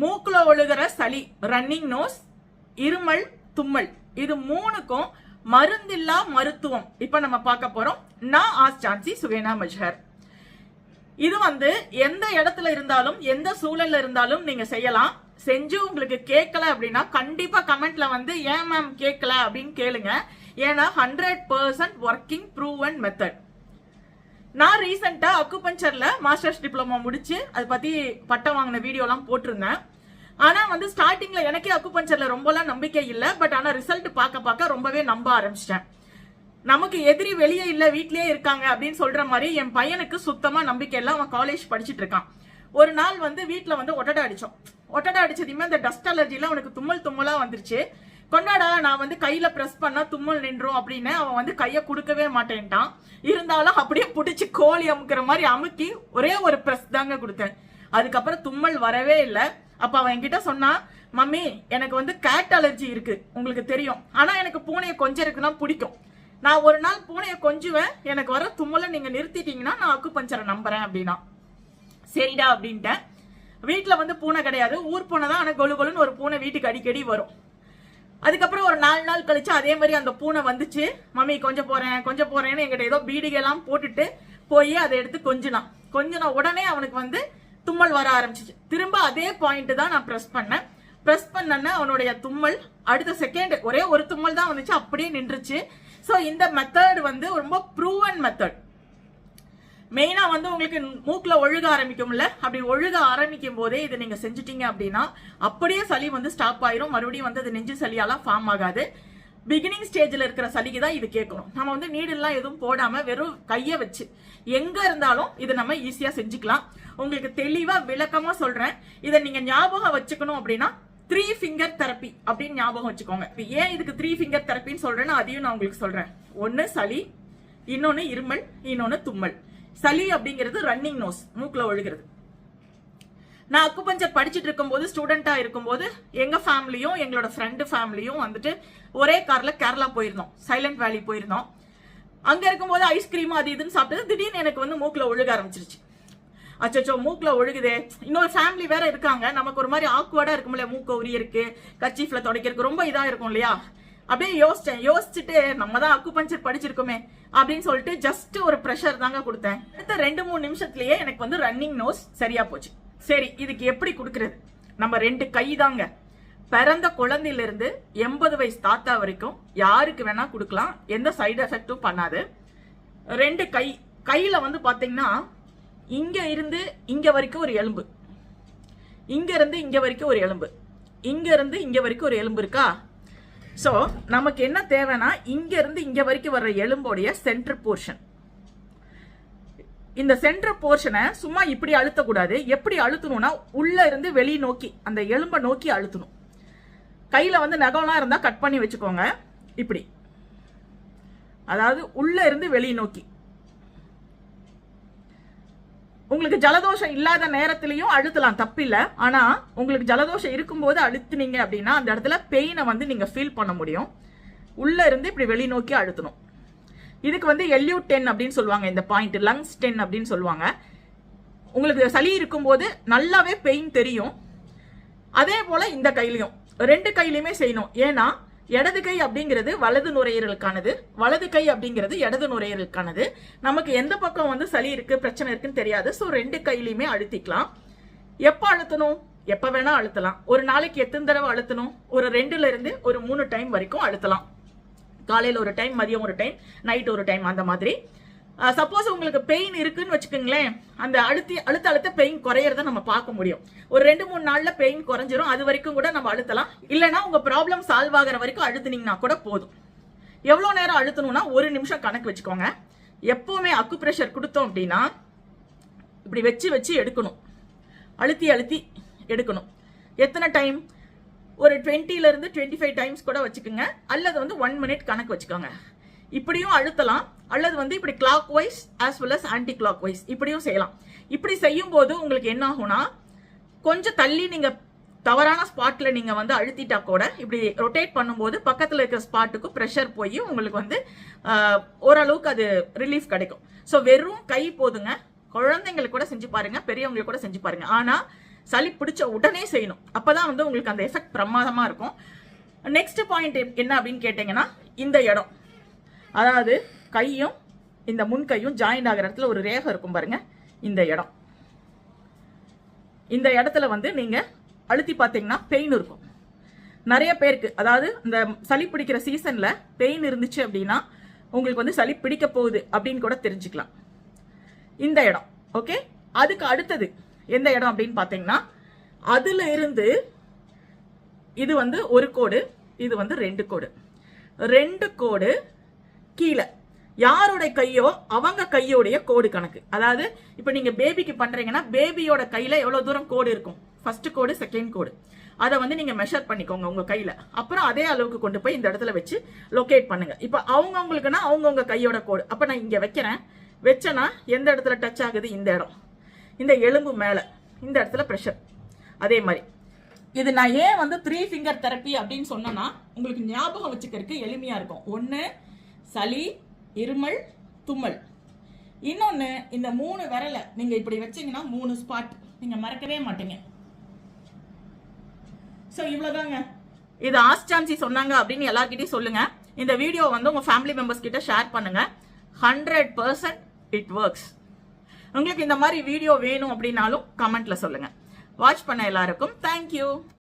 மூக்குல ஒழுகிற சளி running nose இருமல் தும்மல். இது மூணுக்கும் மருந்தில்லா மருத்துவம். இப்ப நம்ம பார்க்க போறோம். நான் ஆஸ் சான்சி சுகேனா மஜ்ஹர். இது வந்து எந்த இடத்துல இருந்தாலும் எந்த சூழல்ல இருந்தாலும் நீங்க செய்யலாம். செஞ்சு உங்களுக்கு கேட்கல அப்படின்னா கண்டிப்பா கமெண்ட்ல வந்து ஏன் மேம் கேட்கல? அப்படின்னு கேளுங்க. ஏன்னா hundred percent working proven method நான் ரீசெண்டாக அக்குபஞ்சரில் மாஸ்டர்ஸ் டிப்ளமோ முடிச்சு அதை பற்றி பட்டம் வாங்கின வீடியோலாம் போட்டிருந்தேன். ஆனால் வந்து ஸ்டார்டிங்கில் எனக்கே அக்குபஞ்சரில் ரொம்பலாம் நம்பிக்கை இல்லை பட் ஆனால் ரிசல்ட் பார்க்க பார்க்க ரொம்பவே நம்ப ஆரம்பிச்சிட்டேன். நமக்கு எதிரி வெளியே இல்லை வீட்லேயே இருக்காங்க அப்படின்னு சொல்கிற மாதிரி என் பையனுக்கு சுத்தமாக நம்பிக்கை இல்லை அவன் காலேஜ் படிச்சுட்டு இருக்கான். ஒரு நாள் வந்து வீட்டில் வந்து ஒட்டடை அடித்தோம் ஒட்டடை அடிச்சதுமே அந்த டஸ்ட் அலர்ஜிலாம் அவனுக்கு தும்மல் தும்மலாக வந்துருச்சு. கொண்டாடா நான் வந்து கையில பிரஸ் பண்ணா தும்மல் நின்றோம் அப்படின்னு அவன் வந்து கையை கொடுக்கவே மாட்டேன்ட்டான். இருந்தாலும் அப்படியே பிடிச்சி கோழி அமுக்கிற மாதிரி அமுக்கி ஒரே ஒரு பிரஸ் தாங்க கொடுத்தேன். அதுக்கப்புறம் தும்மல் வரவே இல்லை. அப்ப அவன் என்கிட்ட சொன்னா மம்மி எனக்கு வந்து கேட் அலர்ஜி இருக்கு. உங்களுக்கு தெரியும். ஆனா எனக்கு பூனையை கொஞ்சம் இருக்குன்னா பிடிக்கும். நான் ஒரு நாள் பூனையை கொஞ்சுவேன். எனக்கு வர தும்மலை நீங்க நிறுத்திட்டீங்கன்னா நான் அக்கு பஞ்சரை நம்புறேன் அப்படின்னா. சரிடா அப்படின்ட்டேன். வீட்டுல வந்து பூனை கிடையாது. ஊர் பூனை தான். ஆனா கொலு கொலுன்னு ஒரு பூனை வீட்டுக்கு அடிக்கடி வரும். அதுக்கப்புறம் ஒரு நாலு நாள் கழிச்சு அதே மாதிரி அந்த பூனை வந்துச்சு. மம்மி கொஞ்சம் போறேன் கொஞ்சம் போறேன்னு எங்கிட்ட ஏதோ பீடிகை போட்டுட்டு போய் அதை எடுத்து கொஞ்சினான். கொஞ்சின உடனே அவனுக்கு வந்து தும்மல் வர ஆரம்பிச்சிச்சு. திரும்ப அதே பாயிண்ட் தான் நான் ப்ரெஸ் பண்ணேன். ப்ரெஸ் பண்ணன அவனுடைய தும்மல் அடுத்த செகண்ட் ஒரே ஒரு தும்மல் தான் வந்துச்சு. அப்படியே நின்றுச்சு. ஸோ இந்த மெத்தட் வந்து ரொம்ப ப்ரூவன் மெத்தட் மெயினாக வந்து உங்களுக்கு மூக்கில் ஒழுக ஆரம்பிக்கும்ல? அப்படி ஒழுக ஆரம்பிக்கும் போதே இதை நீங்கள் செஞ்சிட்டீங்க அப்படின்னா அப்படியே சளி வந்து ஸ்டாப் ஆயிரும். மறுபடியும் வந்து அது நெஞ்சு சளியாலாம் ஃபார்ம் ஆகாது. பிகினிங் ஸ்டேஜில் இருக்கிற சளிக்கு தான் இது கேட்கணும். நம்ம வந்து நீடெல்லாம் எதுவும் போடாமல் வெறும் கையை வச்சு எங்கே இருந்தாலும் இதை நம்ம ஈஸியாக செஞ்சுக்கலாம். உங்களுக்கு தெளிவாக விளக்கமாக சொல்கிறேன் இதை நீங்கள் ஞாபகம் வச்சுக்கணும் அப்படின்னா த்ரீ ஃபிங்கர் தெரப்பி அப்படின்னு ஞாபகம் வச்சுக்கோங்க. ஏன் இதுக்கு த்ரீ ஃபிங்கர் தெரப்பின்னு சொல்கிறேன்னு அதையும் நான் உங்களுக்கு சொல்கிறேன் ஒன்று சளி இன்னொன்று இருமல் இன்னொன்று தும்மல். சளி அப்படிங்கிறது ரன்னிங் நோஸ் மூக்குல ஒழுகிறது. நான் அக்குபஞ்சர் படிச்சுட்டு இருக்கும்போது ஸ்டூடெண்டா இருக்கும்போது எங்க ஃபேமிலியும் எங்களோட ஃப்ரெண்டு ஃபேமிலியும் வந்துட்டு ஒரே கார்ல கேரளா போயிருந்தோம். சைலண்ட் வேலி போயிருந்தோம். அங்க இருக்கும்போது ஐஸ்கிரீம் அது இதுன்னு சாப்பிட்டது. திடீர்னு எனக்கு வந்து மூக்கில் ஒழுக ஆரம்பிச்சிருச்சு. அச்சோ மூக்கில் ஒழுகுதே. இன்னொரு ஃபேமிலி வேற இருக்காங்க. நமக்கு ஒரு மாதிரி ஆக்வர்டா இருக்கும்ல. மூக்க உரிய இருக்கு கச்சீஃபில் தொடக்கிறதுக்கு ரொம்ப இதா இருக்கும் இல்லையா? அப்படியே யோசிச்சேன். யோசிச்சுட்டு நம்ம தான் அக்குபஞ்சர் படிச்சிருக்கோமே அப்படின்னு சொல்லிட்டு ஜஸ்ட் ஒரு ப்ரெஷர் தாங்க கொடுத்தேன். அடுத்த ரெண்டு மூணு நிமிஷத்துலயே எனக்கு வந்து ரன்னிங் நோஸ் சரியா போச்சு. சரி இதுக்கு எப்படி கொடுக்கறது? நம்ம ரெண்டு கை தாங்க. பிறந்த குழந்தையிலிருந்து எண்பது வயசு தாத்தா வரைக்கும் யாருக்கு வேணா கொடுக்கலாம். எந்த சைடு எஃபெக்டும் பண்ணாது. ரெண்டு கை. கையில வந்து பாத்தீங்கன்னா இங்க இருந்து இங்க வரைக்கும் ஒரு எலும்பு. இங்க இருந்து இங்க வரைக்கும் ஒரு எலும்பு. இங்க இருந்து இங்க வரைக்கும் ஒரு எலும்பு இருக்கா? ஸோ நமக்கு என்ன தேவைன்னா இங்கேருந்து இங்கே வரைக்கும் வர்ற எலும்போடைய சென்ட்ரு போர்ஷன் இந்த சென்ட்ரு போர்ஷனை சும்மா இப்படி அழுத்தக்கூடாது. எப்படி அழுத்தணும்னா உள்ளே இருந்து வெளியே நோக்கி அந்த எலும்பை நோக்கி அழுத்தணும். கையில் வந்து நகம்லாம் இருந்தால் கட் பண்ணி வச்சுக்கோங்க. இப்படி. அதாவது உள்ளே இருந்து வெளியே நோக்கி. உங்களுக்கு ஜலதோஷம் இல்லாத நேரத்திலையும் அழுத்தலாம் தப்பில்ல. ஆனா உங்களுக்கு ஜலதோஷம் இருக்கும்போது அழுத்துனீங்க அப்படின்னா அந்த இடத்துல பெயினை வந்து நீங்க ஃபீல் பண்ண முடியும். உள்ள இருந்து இப்படி வெளிநோக்கி அழுத்தணும். இதுக்கு வந்து எல்யூ டென் அப்படின்னு சொல்லுவாங்க இந்த பாயிண்ட் லங்ஸ் டென் அப்படின்னு சொல்லுவாங்க. உங்களுக்கு சளி இருக்கும்போது நல்லாவே பெயின் தெரியும். அதே போல இந்த கையிலையும். ரெண்டு கையிலையுமே செய்யணும். ஏன்னா இடது கை அப்படிங்கிறது வலது நுரையீரலுக்கானது வலது கை அப்படிங்கிறது இடது நுரையீரலுக்கானது. நமக்கு எந்த பக்கம் வந்து சளி இருக்கு பிரச்சனை இருக்குன்னு தெரியாது. ஸோ ரெண்டு கையிலையுமே அழுத்திக்கலாம். எப்போ அழுத்தணும்? எப்போ வேணா அழுத்தலாம். ஒரு நாளைக்கு எத்தனை தடவை அழுத்தணும்? ஒரு ரெண்டுல இருந்து ஒரு மூணு டைம் வரைக்கும் அழுத்தலாம். காலையில் ஒரு டைம் மதியம் ஒரு டைம் நைட் ஒரு டைம் அந்த மாதிரி. சப்போஸ் உங்களுக்கு பெயின் இருக்குன்னு வச்சுக்கோங்களேன். அந்த அழுத்தி அழுத்த அழுத்த பெயின் குறையறத நம்ம பார்க்க முடியும். ஒரு ரெண்டு மூணு நாளில் பெயின் குறைஞ்சிரும். அது வரைக்கும் கூட நம்ம அழுத்தலாம். இல்லைன்னா உங்கள் ப்ராப்ளம் சால்வ் ஆகிற வரைக்கும் அழுத்துனீங்கன்னா கூட போதும். எவ்வளோ நேரம் அழுத்தணும்னா ஒரு நிமிஷம் கணக்கு வச்சுக்கோங்க. எப்போவுமே அக்கு ப்ரெஷர் கொடுத்தோம் அப்படின்னா இப்படி வச்சு வச்சு எடுக்கணும். அழுத்தி அழுத்தி எடுக்கணும். எத்தனை டைம் ஒரு டுவெண்ட்டிலேருந்து டுவெண்ட்டி ஃபைவ் டைம்ஸ் கூட வச்சுக்கோங்க. அல்லது வந்து ஒன் மினிட் கணக்கு வச்சுக்கோங்க. இப்படியும் அழுத்தலாம். அல்லது வந்து இப்படி clockwise as well as anticlockwise இப்படியும் செய்யலாம். இப்படி செய்யும் போது உங்களுக்கு என்ன ஆகும்னா கொஞ்சம் தள்ளி நீங்க தவறான ஸ்பாட்ல நீங்க வந்து அழுத்திட்டா கூட இப்படி ரொட்டேட் பண்ணும்போது பக்கத்துல இருக்கிற ஸ்பாட்டுக்கு ப்ரெஷர் போய் உங்களுக்கு வந்து ஓரளவுக்கு அது ரிலீஃப் கிடைக்கும். ஸோ வெறும் கை போதுங்க. குழந்தைங்களுக்கு கூட செஞ்சு பாருங்க பெரியவங்களுக்கு கூட செஞ்சு பாருங்க. ஆனா சளி பிடிச்ச உடனே செய்யணும். அப்பதான் வந்து உங்களுக்கு அந்த எஃபெக்ட் பிரமாதமா இருக்கும். நெக்ஸ்ட் பாயிண்ட் என்ன அப்படின்னு கேட்டிங்கன்னா இந்த இடம். அதாவது கையும் இந்த முன் கையும் ஜாயிண்ட் ஆகிற இடத்துல ஒரு ரேகை இருக்கும் பாருங்க. இந்த இடம். இந்த இடத்துல வந்து நீங்க அழுத்தி பார்த்தீங்கன்னா பெயின் இருக்கும். நிறைய பேருக்கு அதாவது இந்த சளி பிடிக்கிற சீசன்ல பெயின் இருந்துச்சு அப்படின்னா உங்களுக்கு வந்து சளி பிடிக்க போகுது அப்படின்னு கூட தெரிஞ்சுக்கலாம். இந்த இடம் ஓகே அதுக்கு அடுத்தது எந்த இடம் அப்படின்னு பார்த்தீங்கன்னா அதுல இருந்து இது வந்து ஒரு கோடு இது வந்து ரெண்டு கோடு. ரெண்டு கோடு கீழே. யாருடைய கையோ அவங்க கையோடைய கோடு கணக்கு. அதாவது இப்போ நீங்கள் பேபிக்கு பண்ணுறீங்கன்னா பேபியோட கையில் எவ்வளோ தூரம் கோடு இருக்கும்? ஃபர்ஸ்ட் கோடு செகண்ட் கோடு. அதை வந்து நீங்கள் மெஷர் பண்ணிக்கோங்க உங்கள் கையில். அப்புறம் அதே அளவுக்கு கொண்டு போய் இந்த இடத்துல வச்சு லொக்கேட் பண்ணுங்கள் இப்போ அவங்கவுங்களுக்குன்னா அவங்கவுங்க கையோட கோடு. அப்போ நான் இங்கே வைக்கிறேன். வச்சேன்னா எந்த இடத்துல டச் ஆகுது? இந்த இடம். இந்த எலும்பு மேலே. இந்த இடத்துல ப்ரெஷர் அதே மாதிரி. இது நான் ஏன் வந்து த்ரீ ஃபிங்கர் தெரப்பி அப்படின்னு சொன்னேன்னா உங்களுக்கு ஞாபகம் வச்சுக்கிறதுக்கு எளிமையாக இருக்கும். ஒன்று சளி இருமல் தும்மல். இன்னொன்று இந்த மூணு விரலை நீங்கள் இப்படி வச்சீங்கன்னா மூணு ஸ்பாட் நீங்கள் மறக்கவே மாட்டீங்க. ஸோ இவ்வளோதாங்க இது ஆஸ்டான்சி சொன்னாங்க அப்படின்னு எல்லாருக்கிட்டையும் சொல்லுங்கள் இந்த வீடியோ வந்து உங்கள் ஃபேமிலி மெம்பர்ஸ் கிட்ட ஷேர் பண்ணுங்கள் ஹண்ட்ரட் பர்சன்ட் இட் ஒர்க்ஸ் உங்களுக்கு இந்த மாதிரி வீடியோ வேணும் அப்படின்னாலும் கமெண்ட்டில் சொல்லுங்கள் வாட்ச் பண்ண எல்லாருக்கும். தேங்க்யூ